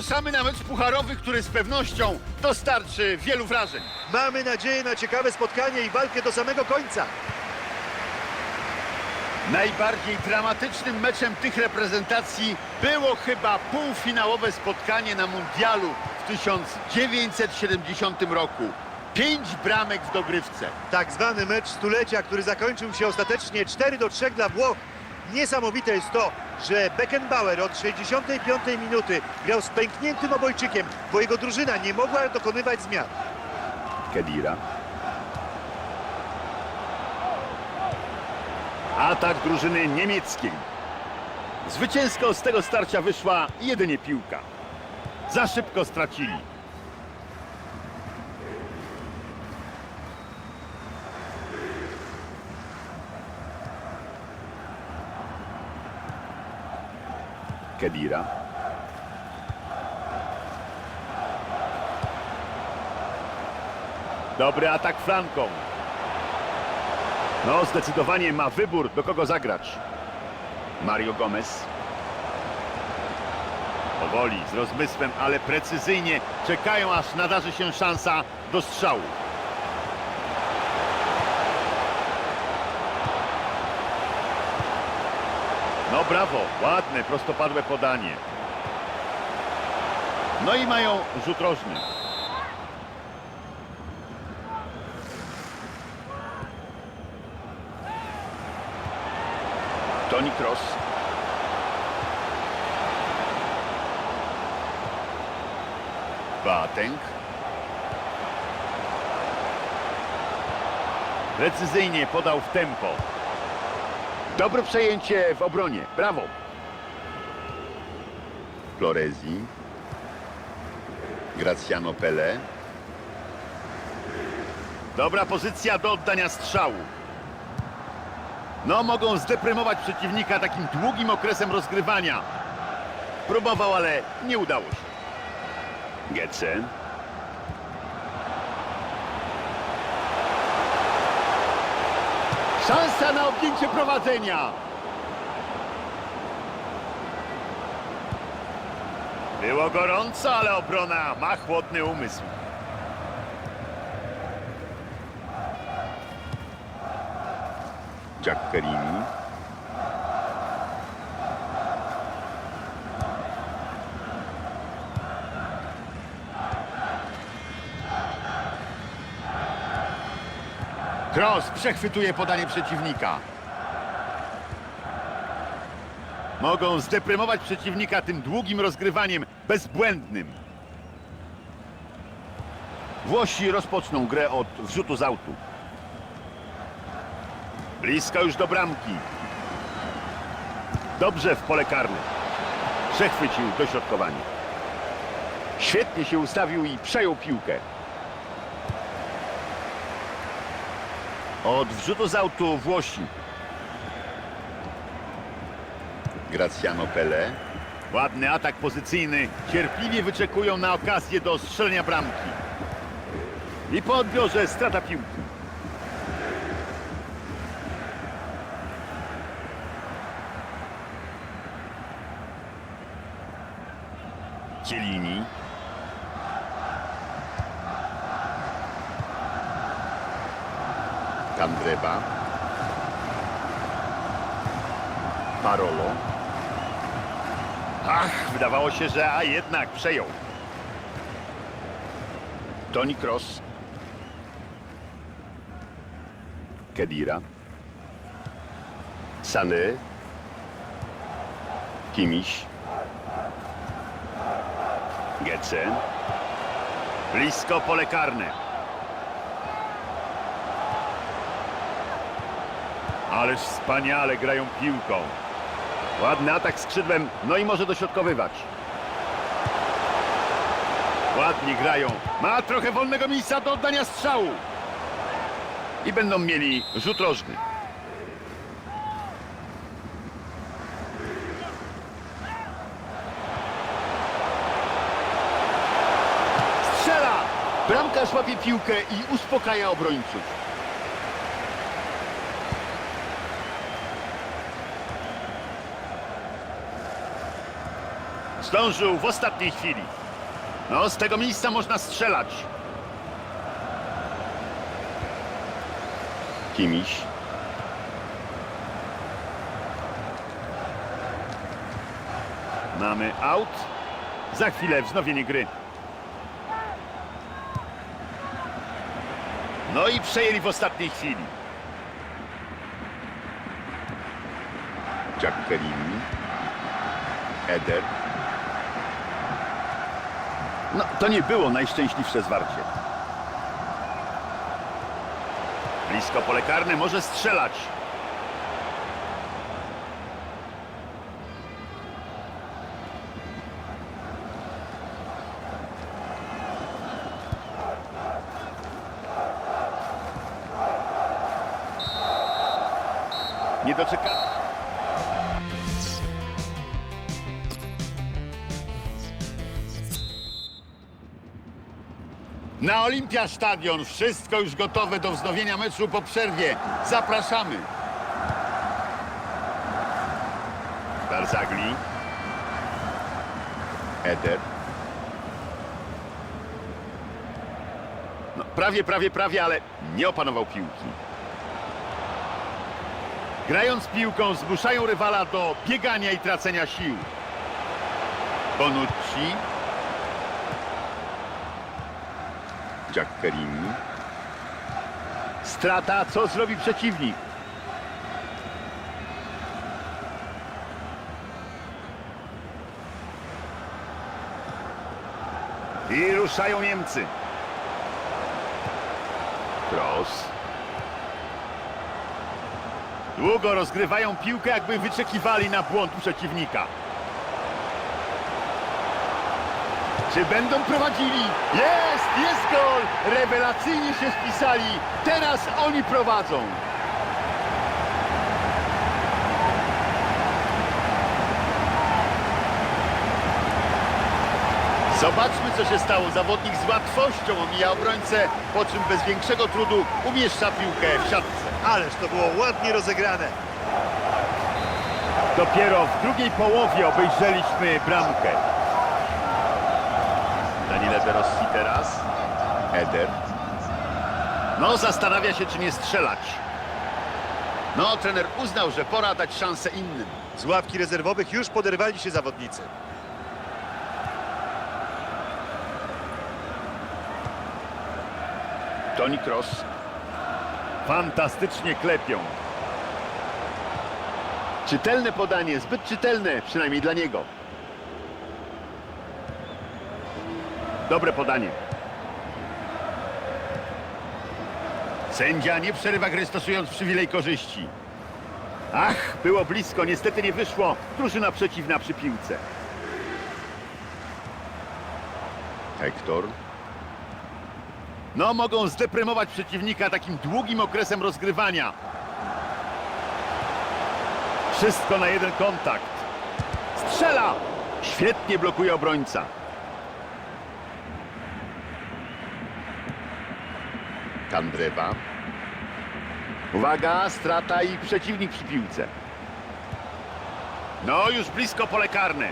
Zapraszamy na mecz pucharowy, który z pewnością dostarczy wielu wrażeń. Mamy nadzieję na ciekawe spotkanie i walkę do samego końca. Najbardziej dramatycznym meczem tych reprezentacji było chyba półfinałowe spotkanie na Mundialu w 1970 roku. Pięć bramek w dogrywce. Tak zwany mecz stulecia, który zakończył się ostatecznie 4 do 3 dla Włoch. Niesamowite jest to, że Beckenbauer od 65 minuty grał z pękniętym obojczykiem, bo jego drużyna nie mogła dokonywać zmian. Kedira. Atak drużyny niemieckiej. Zwycięsko z tego starcia wyszła jedynie piłka. Za szybko stracili. Kedira. Dobry atak flanką. No, zdecydowanie ma wybór, do kogo zagrać. Mario Gomez. Powoli, z rozmysłem, ale precyzyjnie czekają, aż nadarzy się szansa do strzału. No brawo, ładne, prostopadłe podanie. No i mają rzut rożny. Toni Kroos. Boateng. Precyzyjnie podał w tempo. Dobre przejęcie w obronie. Brawo. Florezi. Graziano Pele. Dobra pozycja do oddania strzału. No, mogą zdeprymować przeciwnika takim długim okresem rozgrywania. Próbował, ale nie udało się. Getze. Szansa na objęcie prowadzenia. Było gorąco, ale obrona ma chłodny umysł. Giaccherini. Cross przechwytuje podanie przeciwnika. Mogą zdeprymować przeciwnika tym długim rozgrywaniem, bezbłędnym. Włosi rozpoczną grę od wrzutu z autu. Blisko już do bramki. Dobrze w pole karne. Przechwycił dośrodkowanie. Świetnie się ustawił i przejął piłkę. Od wrzutu z autu Włosi. Graziano Pele. Ładny atak pozycyjny. Cierpliwie wyczekują na okazję do strzelenia bramki. I po odbiorze strata piłki. Cielini. Kandreba. Parolo. Ach, wydawało się, że a jednak przejął. Toni Kroos. Kedira. Sany. Kimiś. Getze. Blisko pole karne. Ależ wspaniale grają piłką. Ładny atak skrzydłem, no i może dośrodkowywać. Ładnie grają. Ma trochę wolnego miejsca do oddania strzału. I będą mieli rzut rożny. Strzela! Bramkarz łapie piłkę i uspokaja obrońców. Zdążył w ostatniej chwili. No, z tego miejsca można strzelać. Kimiś. Mamy out. Za chwilę wznowienie gry. No i przejęli w ostatniej chwili. Jack Kerini. Eder. No, to nie było najszczęśliwsze zwarcie. Blisko pole karne może strzelać. Nie doczeka. Na Olimpia Stadion wszystko już gotowe do wznowienia meczu po przerwie. Zapraszamy. Barzagli. Eder. No, prawie, prawie, prawie, ale nie opanował piłki. Grając piłką zmuszają rywala do biegania i tracenia sił. Bonucci. Jack Kerini. Strata, co zrobi przeciwnik? I ruszają Niemcy. Cross. Długo rozgrywają piłkę, jakby wyczekiwali na błąd przeciwnika. Czy będą prowadzili? Jest! Jest gol! Rewelacyjnie się spisali. Teraz oni prowadzą. Zobaczmy, co się stało. Zawodnik z łatwością omija obrońcę, po czym bez większego trudu umieszcza piłkę w siatce. Ależ to było ładnie rozegrane. Dopiero w drugiej połowie obejrzeliśmy bramkę. Daniele De Rossi teraz. Eder. No, zastanawia się, czy nie strzelać. No, trener uznał, że pora dać szansę innym. Z ławki rezerwowych już poderwali się zawodnicy. Toni Kroos. Fantastycznie klepią. Czytelne podanie, zbyt czytelne, przynajmniej dla niego. Dobre podanie. Sędzia nie przerywa gry stosując przywilej korzyści. Ach, było blisko, niestety nie wyszło. Drużyna przeciwna przy piłce. Hektor. No, mogą zdeprymować przeciwnika takim długim okresem rozgrywania. Wszystko na jeden kontakt. Strzela! Świetnie blokuje obrońca. Kandrewa. Uwaga, strata i przeciwnik przy piłce. No, już blisko pole karne.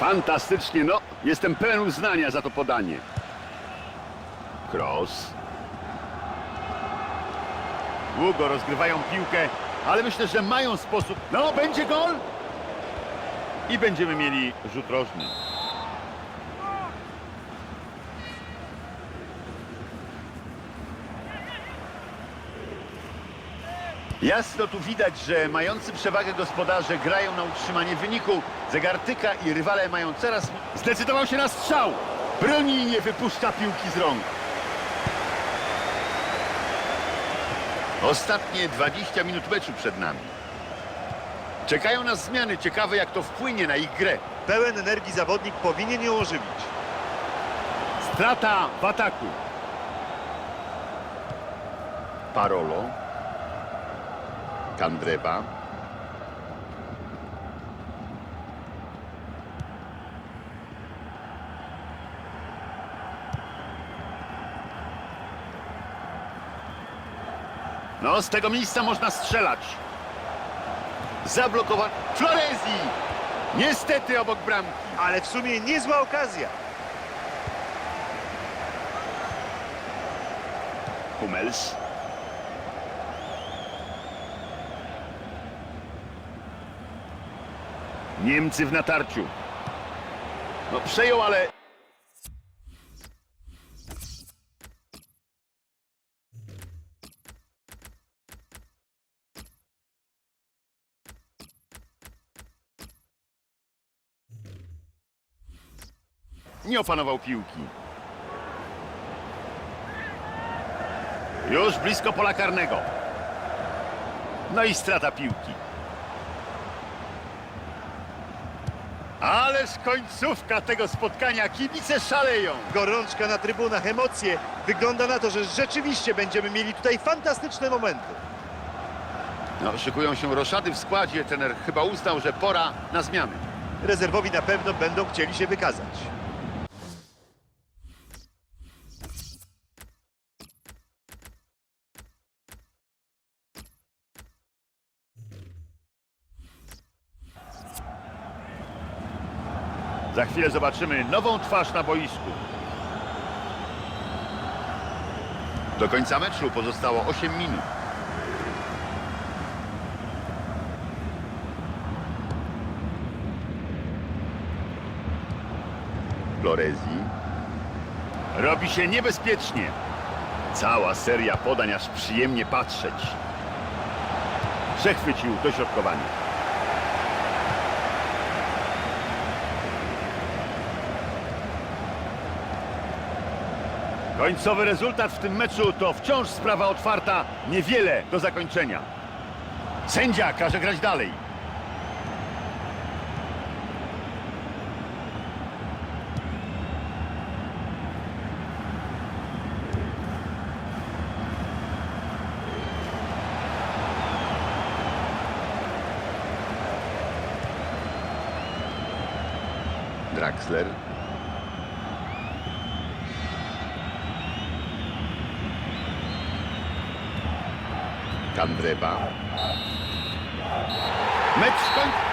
Fantastycznie, no, jestem pełen uznania za to podanie. Cross. Długo rozgrywają piłkę, ale myślę, że mają sposób. No, będzie gol! I będziemy mieli rzut rożny. Jasno tu widać, że mający przewagę gospodarze grają na utrzymanie wyniku. Zegartyka i rywale mają coraz... Zdecydował się na strzał! Broni i nie wypuszcza piłki z rąk. Ostatnie 20 minut meczu przed nami. Czekają nas zmiany. Ciekawe, jak to wpłynie na ich grę. Pełen energii zawodnik powinien ją ożywić. Strata w ataku. Parolo. Kandreva. No, z tego miejsca można strzelać. Zablokować. Florezi! Niestety obok bramki. ale w sumie niezła okazja. Hummels. Niemcy w natarciu. No przejął, ale... Nie opanował piłki. Już blisko pola karnego. No i strata piłki. Ależ końcówka tego spotkania. Kibice szaleją. Gorączka na trybunach, emocje. Wygląda na to, że rzeczywiście będziemy mieli tutaj fantastyczne momenty. No, szykują się roszady w składzie. Trener chyba uznał, że pora na zmiany. Rezerwowi na pewno będą chcieli się wykazać. Za chwilę zobaczymy nową twarz na boisku. Do końca meczu pozostało 8 minut. Florezi. Robi się niebezpiecznie. Cała seria podań aż przyjemnie patrzeć. Przechwycił dośrodkowanie. Końcowy rezultat w tym meczu to wciąż sprawa otwarta, niewiele do zakończenia. Sędzia każe grać dalej. Draxler. Kandreba. Mecz skończony.